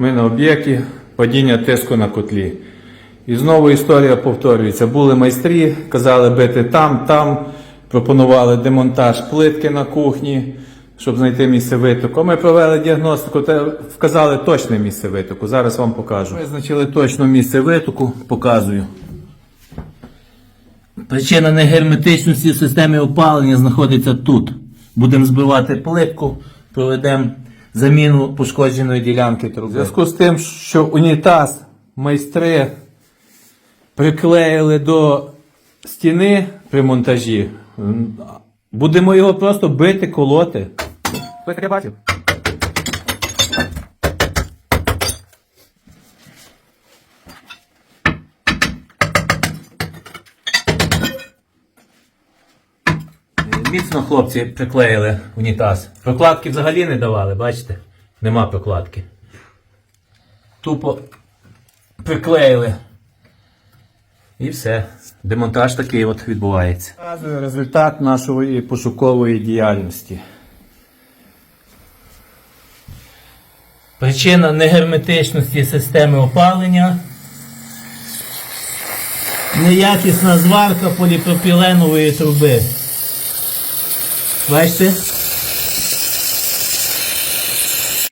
Ми на об'єкті падіння тиску на котлі. І знову історія повторюється. Були майстрі, казали бити там, там, пропонували демонтаж плитки на кухні, щоб знайти місце витоку. Ми провели діагностику та вказали точне місце витоку. Зараз вам покажу. Визначили точно місце витоку, показую. Причина негерметичності системи опалення знаходиться тут. Будемо збивати плитку, проведемо заміну пошкодженої ділянки труби. У зв'язку з тим, що унітаз майстри приклеїли до стіни при монтажі, будемо його просто бити, колоти. Хтось таке бачив? Міцно хлопці приклеїли унітаз. Прокладки взагалі не давали, бачите? Нема прокладки. Тупо приклеїли. І все. Демонтаж такий от відбувається. Показує результат нашої пошукової діяльності. Причина негерметичності системи опалення. Неякісна зварка поліпропіленової труби. Бачите?